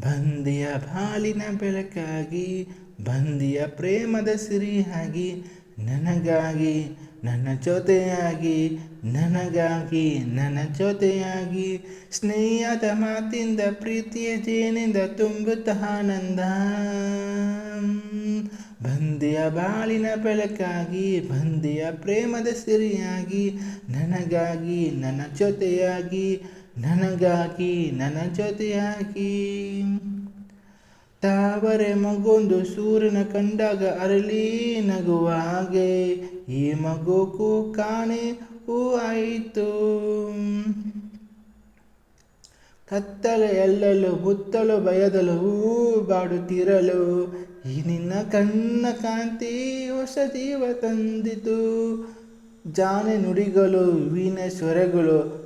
ಬಂದಿಯ ಬಾಲಿನ ಬೆಳಕಾಗಿ, ಬಂದಿಯ ಪ್ರೇಮದ ಸಿರಿಯಾಗಿ, ನನಗಾಗಿ, ನನ್ನ ಜೊತೆಯಾಗಿ, ನನಗಾಗಿ, ನನ್ನ ಜೊತೆಯಾಗಿ, ಸ್ನೇಹದ ಮಾತಿಂದ, ಪ್ರೀತಿಯ ಜೇನಿಂದ ತುಂಬುತ್ತ ಆನಂದ. ಬಂದಿಯ ಬಾಳಿನ ಬೆಳಕಾಗಿ, ಬಂದಿಯ ಪ್ರೇಮದ ಸಿರಿಯಾಗಿ, ನನಗಾಗಿ, ನನ್ನ ಜೊತೆಯಾಗಿ ನನಗಾಗಿ ನನ್ನ ಜೊತೆಯಾಗಿ. ತಾವರೆ ಮಗೊಂದು ಸೂರ್ಯನ ಕಂಡಾಗ ಅರಳಿ ನಗುವ ಹಾಗೆ ಈ ಮಗುಕ್ಕೂ ಕಾಣೆ ಹೂ ಆಯಿತು. ಕತ್ತಲೆ ಎಲ್ಲಲು ಮುತ್ತಲು ಬಯದಲು ಹೂ ಬಾಡುತ್ತಿರಲು ಈ ನಿನ್ನ ಕಣ್ಣ ಕಾಂತಿ ಹೊಸ ಜೀವ ತಂದಿತು. ಜಾನೆ ನುಡಿಗಳು, ವೀಣ ಸ್ವರಗಳು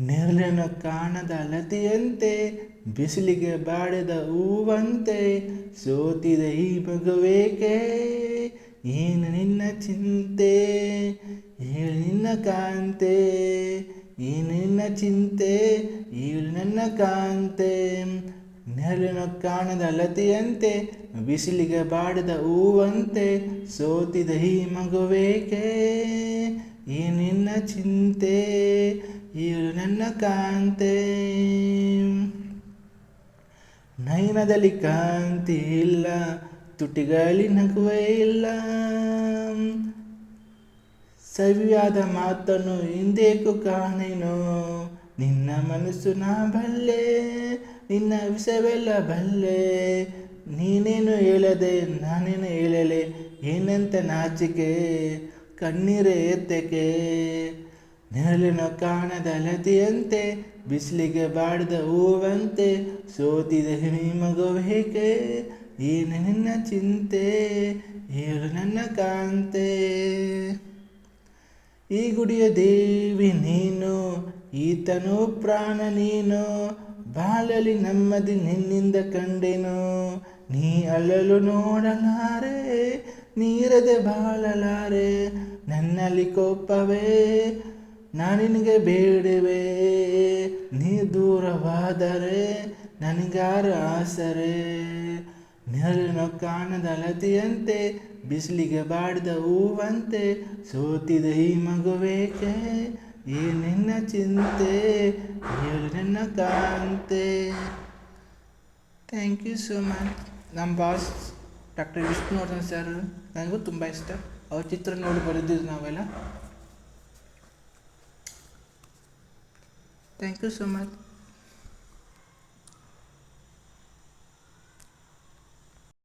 ನೆರಳನ್ನು ಕಾಣದ ಲತೆಯಂತೆ, ಬಿಸಿಲಿಗೆ ಬಾಡಿದ ಹೂವಂತೆ, ಸೋತಿದೆ ಈ ಮಗುವೇಕೆ? ಏನು ನಿನ್ನ ಚಿಂತೆ? ಏಳು ನಿನ್ನ ಕಾಂತೆ? ಏನು ನಿನ್ನ ಚಿಂತೆ? ಏಳು ನನ್ನ ಕಾಂತೆ? ನೆರಳಿನ ಕಾಣದ ಲತೆಯಂತೆ, ಬಿಸಿಲಿಗೆ ಬಾಡಿದ ಹೂವಂತೆ, ಸೋತಿದ ಈ ಮಗುವೇಕೆ? ಈ ನಿನ್ನ ಚಿಂತೆ ಇರು ನನ್ನ ಕಾಂತೆ. ನಯನದಲ್ಲಿ ಕಾಂತಿ ಇಲ್ಲ, ತುಟಿಗಳಲ್ಲಿ ನಗುವೇ ಇಲ್ಲ. ಸವಿಯಾದ ಮಾತನ್ನು ಹಿಂದೇಕು ಕಾಣೆನು, ನಿನ್ನ ಮನಸ್ಸು ನಾ ಬಲ್ಲೆ, ನಿನ್ನ ವಿಷವೆಲ್ಲ ಬಲ್ಲೆ. ನೀನೇನು ಹೇಳದೆ, ನಾನೇನು ಹೇಳಲೆ, ಏನಂತ ನಾಚಿಕೆ. ಕಣ್ಣೀರೇ ತೆಕೆ ನೆರಳಿನ ಕಾಣದ ಲತಿಯಂತೆ ಬಿಸಿಲಿಗೆ ಬಾಡಿದ ಹೂವಂತೆ, ಸೋತಿದ ಈ ಮಗುವೇಕೆ ಏನು ನಿನ್ನ ಚಿಂತೆ? ಏನು ನನ್ನ ಕಾಂತೆ? ಈ ಗುಡಿಯ ದೇವಿ ನೀನು, ಈತನು ಪ್ರಾಣ ನೀನು, ಬಾಳಲಿ ನಮ್ಮದಿ ನಿನ್ನಿಂದ ಕಂಡೆನು, ನೀ ಅಲ್ಲಲು ನೋಡಲಾರೆ ನೀರದೆ ಬಾಳಲಾರೆ, ನನ್ನಲ್ಲಿ ಕೋಪವೇ, ನಾನಿನಗೆ ಬೇಡವೇ ನೀ ದೂರವಾದರೆ ನನಗಾರ ಆಸರೆ. ನೆರಳಿನ ಕಾಣದ ಅಲತೆಯಂತೆ ಬಿಸಿಲಿಗೆ ಬಾಡಿದ ಹೂವಂತೆ, ಸೋತಿದ ಈ ಮಗುವೇಕೆ? ಏ ನಿನ್ನ ಚಿಂತೆ ಹೇಳಿ ನಿನ್ನ ಕಾಂತೆ. ಥ್ಯಾಂಕ್ ಯು ಸೋ ಮಚ್ ನಮ್ಮ ಬಾಸ್ ಡಾಕ್ಟರ್ ವಿಷ್ಣುವರ್ಧನ್ ಸರ್, ನನಗೂ ತುಂಬ ಇಷ್ಟ. ಅವ್ರ ಚಿತ್ರ ನೋಡಿ ಬರೆದಿದ್ದು ನಾವೆಲ್ಲ. Thank you so much